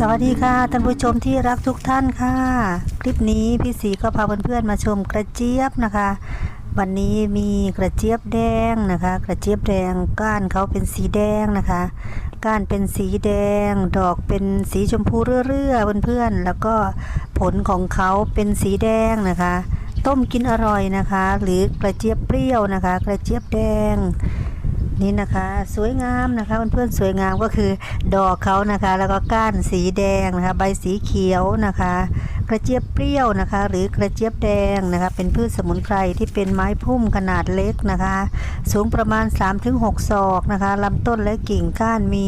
สวัสดีค่ะท่านผู้ชมที่รักทุกท่านค่ะ คลิปนี้พี่สีก็พาเพื่อนๆมาชมกระเจี๊ยบนะคะ วันนี้มีกระเจี๊ยบแดงนะคะ กระเจี๊ยบแดงก้านเขาเป็นสีแดงนะคะ ก้านเป็นสีแดง ดอกเป็นสีชมพูเรื่อยๆเพื่อนๆแล้วก็ผลของเขาเป็นสีแดงนะคะ ต้มกินอร่อยนะคะ หรือกระเจี๊ยบเปรี้ยวนะคะ กระเจี๊ยบแดง นี่นะคะ สวยงามนะคะเพื่อนๆสวยงามก็คือดอกเขานะคะ แล้วก็ก้านสีแดงนะคะ ใบสีเขียวนะคะ กระเจี๊ยบเปรี้ยวนะคะ หรือกระเจี๊ยบแดงนะคะ เป็นพืชสมุนไพรที่เป็นไม้พุ่มขนาดเล็กนะคะ สูงประมาณ 3-6 ศอกนะคะลำต้นและกิ่งก้านมี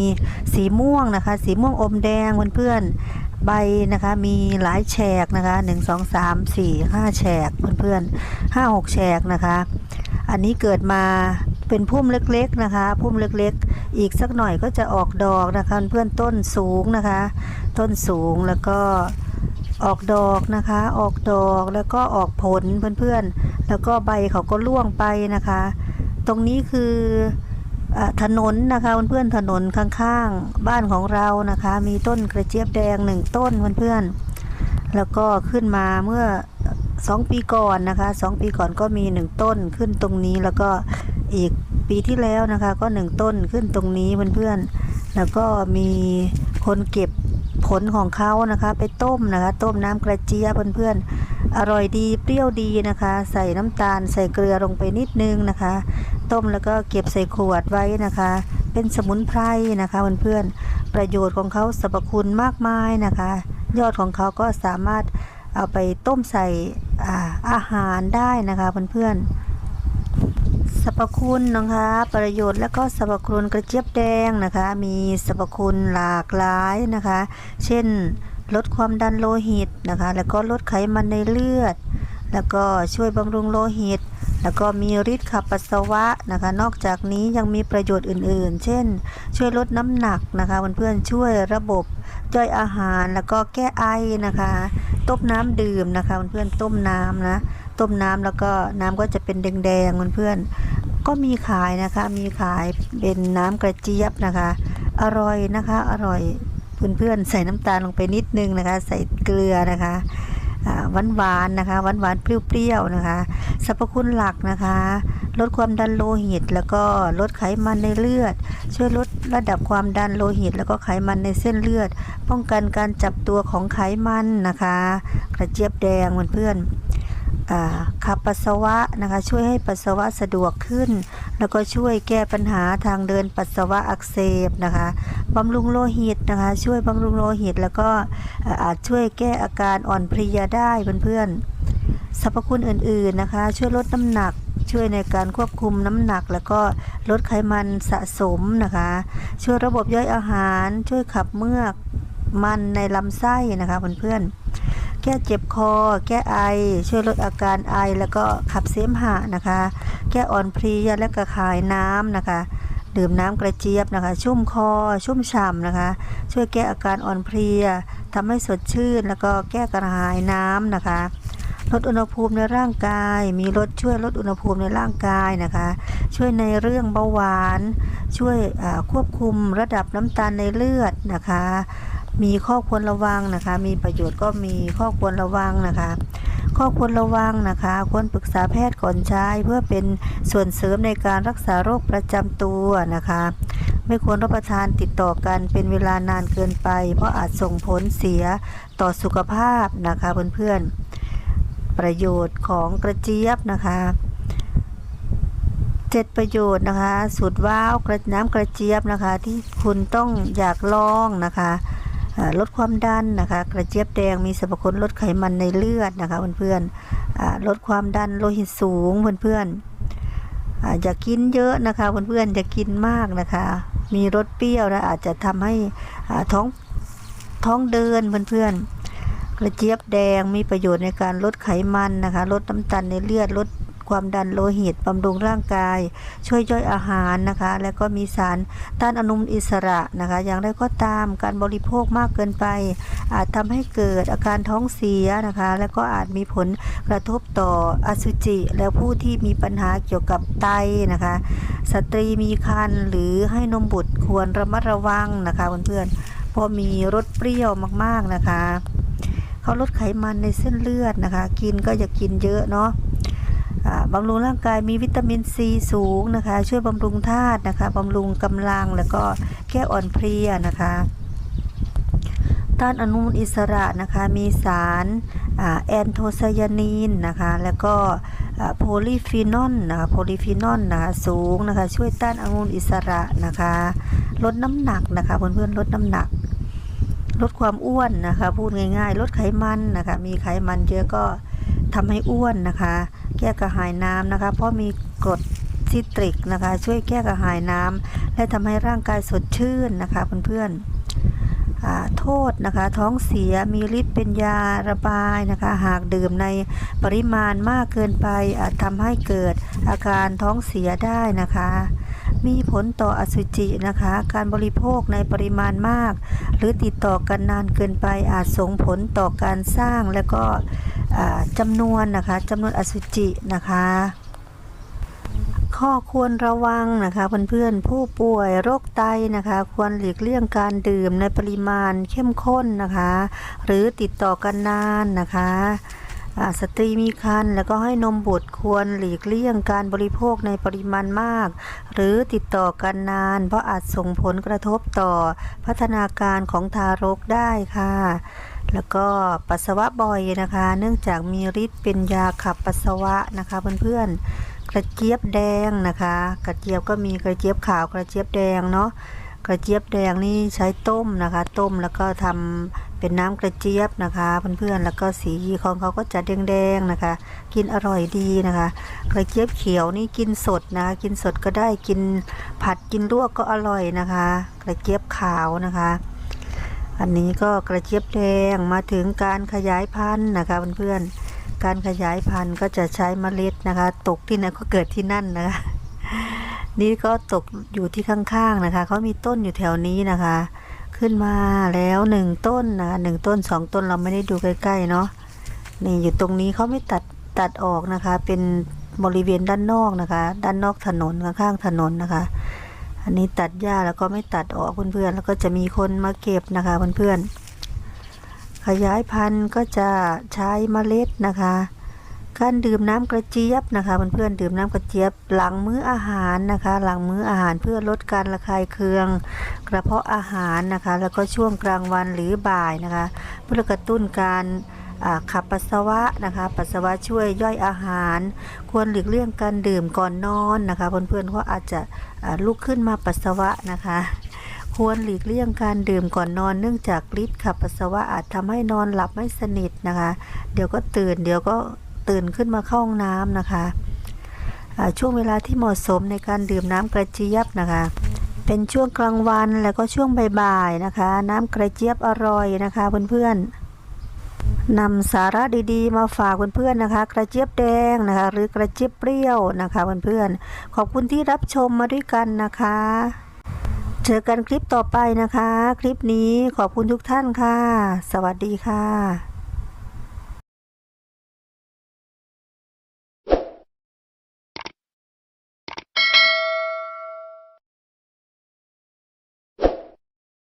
สีม่วงนะคะ สีม่วงอมแดงเพื่อนๆใบนะคะมีหลายแฉกนะคะ 1 2 3 4 5 แฉกเพื่อนๆ5 6 แฉกนะคะ อันนี้เกิดมา เป็นพุ่มเล็กๆนะคะ พุ่มเล็กๆ อีกสักหน่อยก็จะออกดอกนะคะ เพื่อนต้นสูงนะคะ ต้นสูงแล้วก็ออกดอกนะคะ ออกดอกแล้วก็ออกผลเพื่อนๆ แล้วก็ใบเขาก็ร่วงไปนะคะ ตรงนี้คืออถนนนะคะเพื่อนๆถนนข้างๆ บ้านของเรานะคะ มีต้นกระเจี๊ยบแดงหนึ่งต้นเพื่อนๆแล้วก็ขึ้นมาเมื่อสองปีก่อนนะคะสองปีก่อนก็มีหนึ่งต้นขึ้นตรงนี้แล้วก็อีก ปีที่แล้วนะคะ ก็หนึ่งต้นขึ้นตรงนี้เพื่อนๆ แล้วก็มีคนเก็บผลของเขานะคะ ไปต้มนะคะ ต้มน้ำกระเจี๊ยบเพื่อนๆ อร่อยดีเปรี้ยวดีนะคะ ใส่น้ำตาลใส่เกลือลงไปนิดนึงนะคะ ต้มแล้วก็เก็บใส่ขวดไว้นะคะ เป็นสมุนไพรนะคะเพื่อนๆ ประโยชน์ของเขาสรรพคุณมากมายนะคะ ยอดของเขาก็สามารถเอาไปต้มใส่อาอาหารได้นะคะเพื่อนๆ สรรพคุณนะคะ ประโยชน์และก็สรรพคุณกระเจี๊ยบแดงนะคะ มีสรรพคุณหลากหลายนะคะ เช่น ลดความดันโลหิตนะคะ แล้วก็ลดไขมันในเลือด แล้วก็ช่วยบำรุงโลหิต แล้วก็มีฤทธิ์ขับปัสสาวะนะคะ นอกจากนี้ยังมีประโยชน์อื่น ๆ เช่น ช่วยลดน้ำหนักนะคะเพื่อนๆช่วยระบบย่อยอาหารแล้วก็แก้ไอนะคะ ต้มน้ำดื่มนะคะเพื่อนๆต้มน้ำนะ ต้มน้ำแล้วก็น้ำก็จะเป็นแดงๆเพื่อนๆก็มีขายนะคะ มีขายเป็นน้ำกระเจี๊ยบนะคะ อร่อยนะคะ อร่อยเพื่อนๆใส่น้ำตาลลงไปนิดนึงนะคะ ใส่เกลือนะคะหวานหวานๆนะคะหวานหวานๆเปรี้ยวๆนะคะ สรรพคุณหลักนะคะ ลดความดันโลหิต แล้วก็ลดไขมันในเลือด ช่วยลดระดับความดันโลหิต แล้วก็ไขมันในเส้นเลือด ป้องกันการจับตัวของไขมันนะคะ กระเจี๊ยบแดงเพื่อนๆ ขับปัสสาวะนะคะช่วยให้ปัสสาวะสะดวกขึ้น แล้วก็ช่วยแก้ปัญหาทางเดินปัสสาวะอักเสบนะคะบำรุงโลหิตนะคะ ช่วยบำรุงโลหิต แล้วก็อาจช่วยแก้อาการอ่อนเพลียได้เพื่อนๆสรรพคุณอื่นๆนะคะ ช่วยลดน้ำหนักช่วยในการควบคุมน้ำหนัก แล้วก็ลดไขมันสะสมนะคะ ช่วยระบบย่อยอาหาร ช่วยขับเมือกมันในลำไส้นะคะเพื่อนๆ ก้เจ็บคอ แก้ไอ ช่วยลดอาการไอ แล้วก็ขับเสมหะนะคะ แก้อ่อนเพลียและกระคายน้ำนะคะ ดื่มน้ำกระเจี๊ยบนะคะ ชุ่มคอ ชุ่มฉ่ำนะคะ ช่วยแก้อาการอ่อนเพลียทำให้สดชื่น แล้วก็แก้กระหายน้ำนะคะลดอุณหภูมิในร่างกาย มีลดช่วยลดอุณหภูมิในร่างกายนะคะ ช่วยในเรื่องเบาหวาน ช่วยควบคุมระดับน้ำตาลในเลือดนะคะ มีข้อควรระวังนะคะ มีประโยชน์ก็มีข้อควรระวังนะคะข้อควรระวังนะคะ ควรปรึกษาแพทย์ก่อนใช้เพื่อเป็นส่วนเสริมในการรักษาโรคประจำตัวนะคะ ไม่ควรรับประทานติดต่อกันเป็นเวลานานเกินไป เพราะอาจส่งผลเสียต่อสุขภาพนะคะเพื่อนๆ ประโยชน์ของกระเจี๊ยบนะคะเจ็ดประโยชน์นะคะสูตรว้าวกระน้ำกระเจี๊ยบนะคะ ที่คุณต้องอยากลองนะคะ ลดความดันนะคะ กระเจี๊ยบแดงมีสรรพคุณลดไขมันในเลือดนะคะเพื่อนๆอ่าลดความดันโลหิตสูงเพื่อนๆอ่าอย่ากินเยอะนะคะเพื่อนๆอย่ากินมากนะคะ มีรสเปรี้ยวนะอาจจะทำให้ท้องท้องเดินเพื่อนๆกระเจี๊ยบแดงมีประโยชน์ในการลดไขมันนะคะ ลดน้ำตาลในเลือดลด ความดันโลหิตบำรุงร่างกาย ช่วยย่อยอาหารนะคะ และก็มีสารต้านอนุมูลอิสระนะคะ อย่างไรก็ตามการบริโภคมากเกินไป อาจทำให้เกิดอาการท้องเสียนะคะ และก็อาจมีผลกระทบต่ออสุจิ และผู้ที่มีปัญหาเกี่ยวกับไตนะคะ สตรีมีครรภ์หรือให้นมบุตรควรระมัดระวังนะคะเพื่อนๆเพราะมีรสเปรี้ยวมากๆนะคะเขาลดไขมันในเส้นเลือดนะคะ กินก็อย่ากินเยอะเนาะ บำรุงร่างกายมีวิตามินซีสูงนะคะ ช่วยบำรุงธาตุนะคะบำรุงกำลังแล้วก็แก้อ่อนเพลียนะคะต้านอนุมูลอิสระนะคะมีสารอแอนโทไซยานีนนะคะแล้วก็โพลีฟีนอลนะคะโพลีฟีนอลนะคะสูงนะคะช่วยต้านอนุมูลอิสระนะคะลดน้ำหนักนะคะเพื่อนๆลดน้ำหนัก ลดความอ้วนนะคะพูดง่ายๆ ลดไขมันนะคะมีไขมันเยอะก็ทำให้อ้วนนะคะ แก้กระหายน้ำนะคะ เพราะมีกรดซิตริกนะคะ ช่วยแก้กระหายน้ำและทำให้ร่างกายสดชื่นนะคะเพื่อนๆโทษนะคะ ท้องเสียมีฤทธิ์เป็นยาระบายนะคะ หากดื่มในปริมาณมากเกินไปอาจทำให้เกิดอาการท้องเสียได้นะคะ มีผลต่ออสุจินะคะ การบริโภคในปริมาณมาก หรือติดต่อกันนานเกินไปอาจส่งผลต่อการสร้างและก็จำนวนนะคะจำนวนอสุจินะคะข้อควรระวังนะคะเพื่อนๆผู้ป่วยโรคไตนะคะ ควรหลีกเลี่ยงการดื่มในปริมาณเข้มข้นนะคะ หรือติดต่อกันนานนะคะ สตรีมีครรภ์แล้วก็ให้นมบุตรควรหลีกเลี่ยงการบริโภคในปริมาณมาก หรือติดต่อกันนาน เพราะอาจส่งผลกระทบต่อพัฒนาการของทารกได้ค่ะ แล้วก็ปัสสาวะบ่อยนะคะ เนื่องจากมีฤทธิ์เป็นยาขับปัสสาวะนะคะเพื่อนๆกระเจี๊ยบแดงนะคะ กระเจี๊ยบก็มีกระเจี๊ยบขาวกระเจี๊ยบแดงเนาะกระเจี๊ยบแดงนี่ใช้ต้มนะคะ ต้มแล้วก็ทำ เป็นน้ำกระเจี๊ยบนะคะเพื่อนๆแล้วก็สีของเขาก็จะแดงๆนะคะ กินอร่อยดีนะคะ กระเจี๊ยบเขียวนี่กินสดนะคะกินสดก็ได้กินผัดกินลวกก็อร่อยนะคะ กระเจี๊ยบขาวนะคะ อันนี้ก็กระเจี๊ยบแดงมาถึงการขยายพันธุ์นะคะเพื่อนๆการขยายพันธุ์ก็จะใช้เมล็ดนะคะ ตกที่ไหนก็เกิดที่นั่นนะคะนี่ก็ตกอยู่ที่ข้างๆนะคะเขามีต้นอยู่แถวนี้นะคะ ขึ้นมาแล้วหนึ่งต้นนะหนึ่งต้นสองต้นเราไม่ได้ดูใกล้ๆเนาะนี่อยู่ตรงนี้เขาไม่ตัดตัดออกนะคะ เป็นบริเวณด้านนอกนะคะ ด้านนอกถนนข้างๆถนนนะคะ อันนี้ตัดหญ้าแล้วก็ไม่ตัดออกเพื่อนๆแล้วก็จะมีคนมาเก็บนะคะเพื่อนๆขยายพันธุ์ก็จะใช้เมล็ดนะคะ การดื่มน้ำกระเจี๊ยบนะคะเพื่อนๆดื่มน้ำกระเจี๊ยบหลังมื้ออาหารนะคะ หลังมื้ออาหารเพื่อลดการระคายเคือง กระเพาะอาหารนะคะ แล้วก็ช่วงกลางวันหรือบ่ายนะคะ เพื่อกระตุ้นการขับปัสสาวะนะคะ ปัสสาวะช่วยย่อยอาหาร ควรหลีกเลี่ยงการดื่มก่อนนอนนะคะ เพื่อนๆเพราะอาจจะลุกขึ้นมาปัสสาวะนะคะควรหลีกเลี่ยงการดื่มก่อนนอนเนื่องจากฤทธิ์ขับปัสสาวะอาจทำให้นอนหลับไม่สนิทนะคะ เดี๋ยวก็ตื่นเดี๋ยวก็ ตื่นขึ้นมาเข้าห้องน้ำนะคะช่วงเวลาที่เหมาะสมในการดื่มน้ำกระเจี๊ยบนะคะ เป็นช่วงกลางวันแล้วก็ช่วงบ่ายๆนะคะ น้ำกระเจี๊ยบอร่อยนะคะเพื่อนๆนำสาระดีๆ มาฝากเพื่อนๆนะคะ กระเจี๊ยบแดงนะคะ หรือกระเจี๊ยบเปรี้ยวนะคะเพื่อนๆขอบคุณที่รับชมมาด้วยกันนะคะ เจอกันคลิปต่อไปนะคะ คลิปนี้ขอบคุณทุกท่านค่ะ สวัสดีค่ะ